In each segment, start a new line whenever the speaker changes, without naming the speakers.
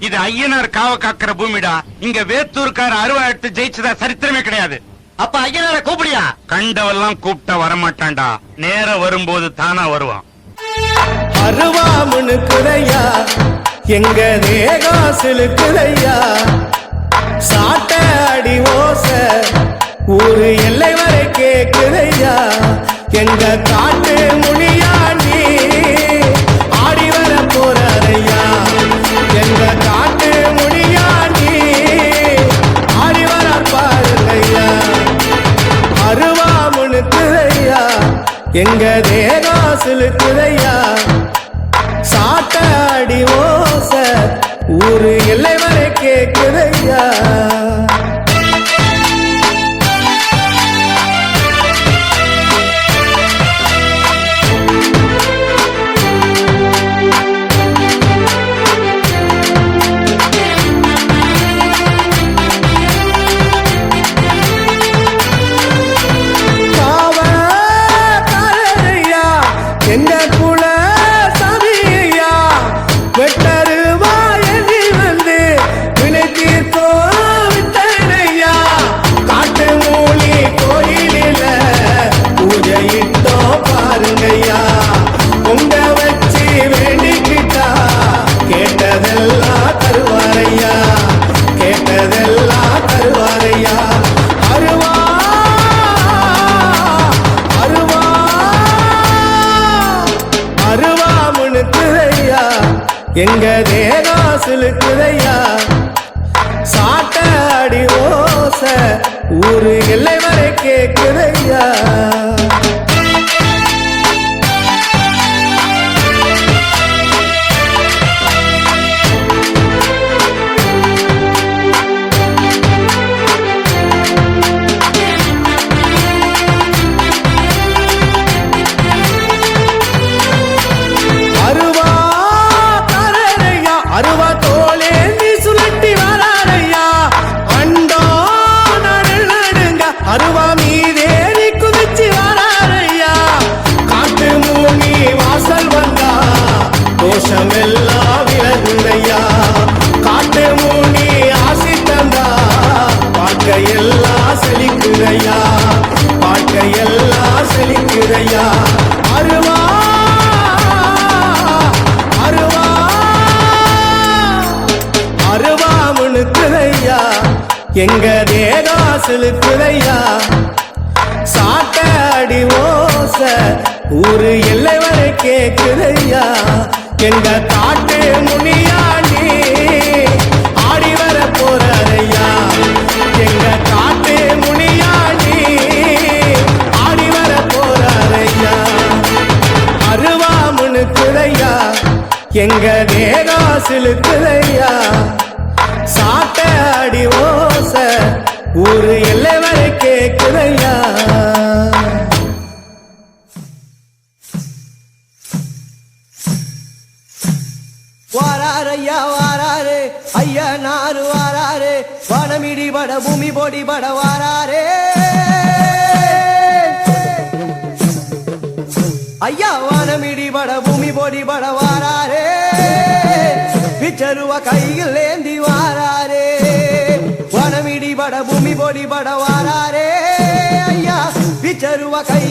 இது ஐயனார் காவ காக்கிற பூமிடா. இங்க வேத்தூர்கார அருவா எடுத்து ஜெயிச்சதா சரித்திரமே கிடையாது.
அப்ப ஐயனார கூப்பிடியா?
கண்டவெல்லாம் கூப்பிட்டா வரமாட்டான்டா. நேர வரும்போது தானா வருவான்.
அருவாமுனுக்குதையா எங்க தேகம் குறையா சாட்ட அடி ஓச ஊரு எல்லை வரை கேக்குதையா? எங்க காட்டு மொழி எங்க தேகம் சிலுக்குதையா சாட்ட அடி ஓச ஊரு எல்லை வரை கேக்குதையா? எங்க தேகாசிலுக்குதையா? சாட்ட அடி ஓச ஊரு எல்லை வரை கேக்குதையா? வாழ்க்கையெல்லாம் செழிக்குதையா வாழ்க்கையெல்லாம் செழிக்குதையா? அருவா அருவா அருவா முனுக்குதையா எங்க தேகம் சிலுக்குதையா? சாட்ட அடி ஓச ஊரு எல்லை வரை கேக்குதையா? எங்க காட்டு எங்க நேரா சிலுக்குதையா? சாட்ட அடி ஓச ஒரு எல்லை வரை கேக்குதையா?
வாராரையா வாராரு ஐயா நாறு வாராரு வனமிடி பட பூமி பொடி பட வாராரே. ஐயா வானமிடி பட பூமி பொடி பட வாரா பிச்சருவ கையில் ஏந்தி வாராரே. வனமிடி பட பூமி பொடி பட வாராரே. ஐயா பிச்சருவ கை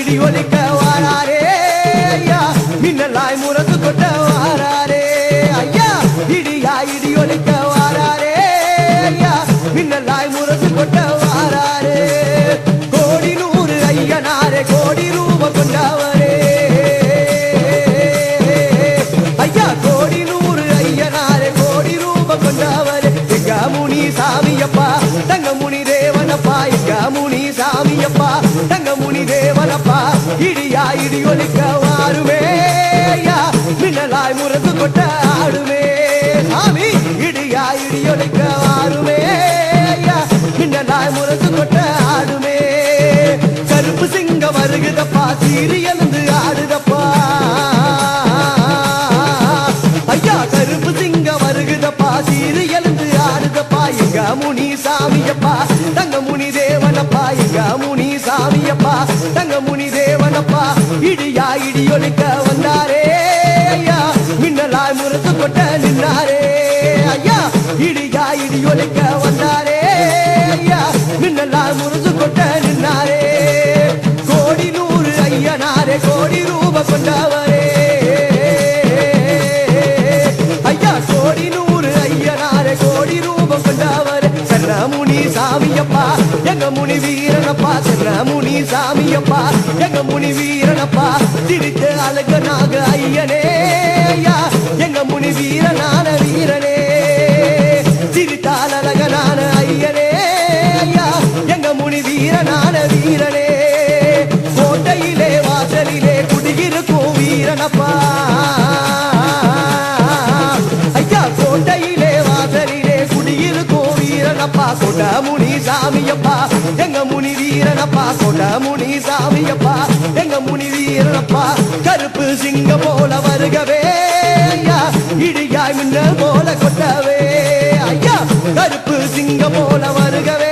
இடி ஒலிக்க இடியா இடி ஒலிக்க வாருமே மின்னலாய் முரசு கொட்ட ஆடுமே. சாமி இடியா இடி ஒலிக்க வாருமே மின்னலாய் முரசு கொட்ட ஆடுமே. கருப்பு சிங்க வருகுதப்பா சீரி எழுந்து ஆடுதப்பா. ஐயா கருப்பு சிங்க வருகுதப்பா சீரி எழுந்து ஆடுதப்பா. எங்க முனி சாமியப்பா தங்க முனி தேவனப்பா எங்க முனி சாமியப்பா தங்க இடியா வந்தாரே. சாமியப்பா. எங்க முனி வீரனப்பா சென்ன முனி சாமியப்பா. எங்க முனி வீரனப்பா சிரித்து அழக நாக ஐயனே ஐயா. எங்க முனி வீரனான வீரனே சிரித்தால் அழகனான கொட முனி சாமியப்பா எங்க முனி வீரனப்பா கொட முனி சாமியப்பா எங்க முனி வீரனப்பா கருப்பு சிங்க போல வருகவே. ஐயா இடியாய் முன்ன போல கொட்டவே. ஐயா கருப்பு சிங்க போல வருகவே.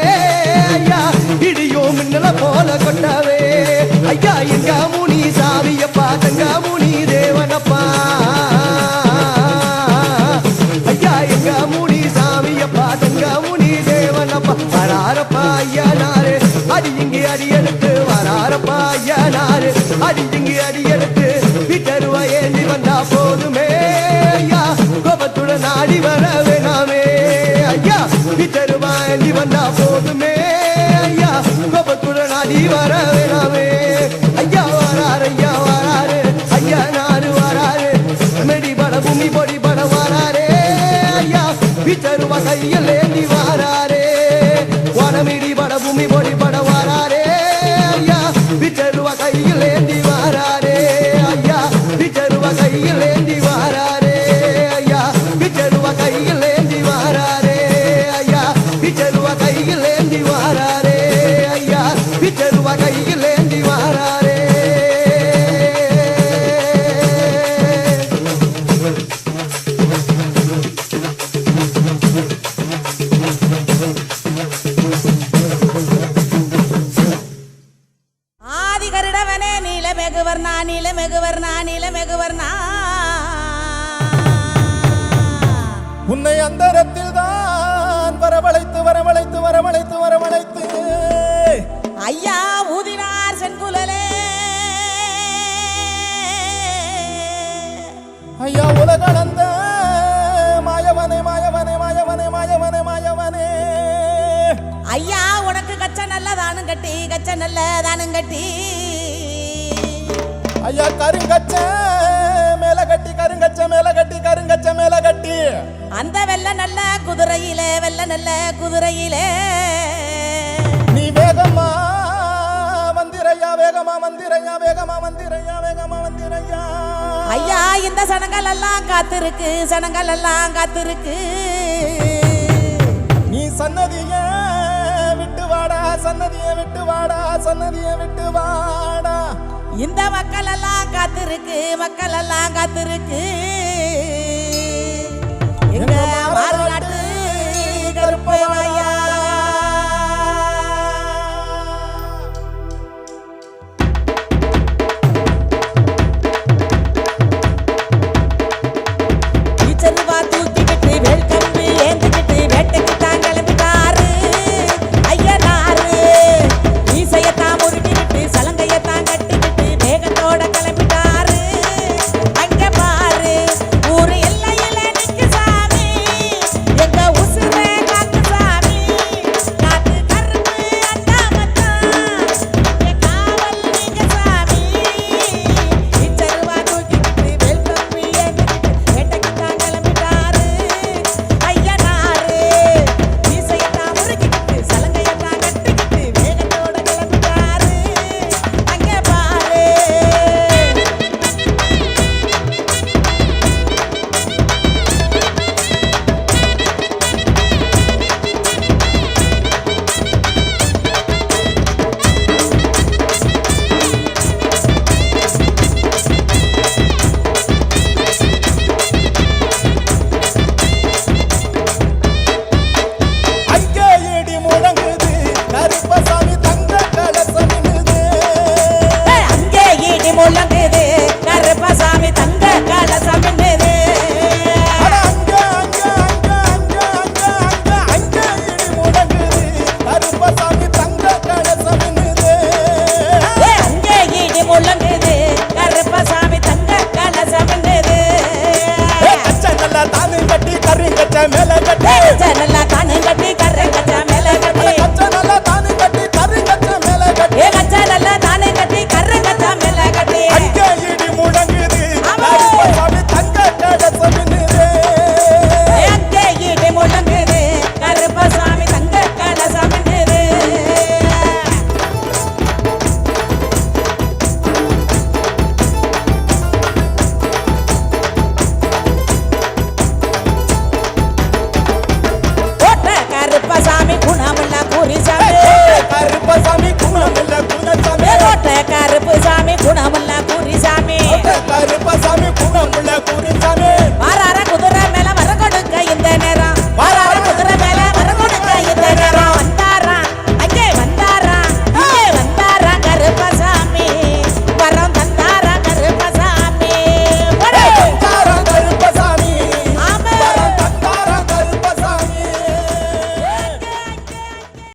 அடி அடியெடுத்து வராரப்பா ஐயா நாரு அடியெடுத்து இங்கு அடி ஏந்தி வந்தா போதுமே. ஐயா கோபத்துடன் ஆடி வர வேணாமே ஐயா விட்டருவா ஏந்தி வந்தா போதுமே.
குதிரையிலே.
நீ வேகமா வந்திரையா வேகமா வந்திரையா வேகமா வந்திரையா வேகமா வந்திரையா
ஐயா இந்த சனங்கள் எல்லாம் காத்திருக்கு சனங்கள் எல்லாம் காத்திருக்கு.
நீ சன்னதிய விட்டு வாடா சன்னதிய விட்டு வாடா சன்னதிய விட்டு வாடா.
இந்த மக்கள் எல்லாம் காத்திருக்கு மக்கள் எல்லாம் காத்திருக்கு எங்க ವೇಲಯ್ಯ மேல கட்டி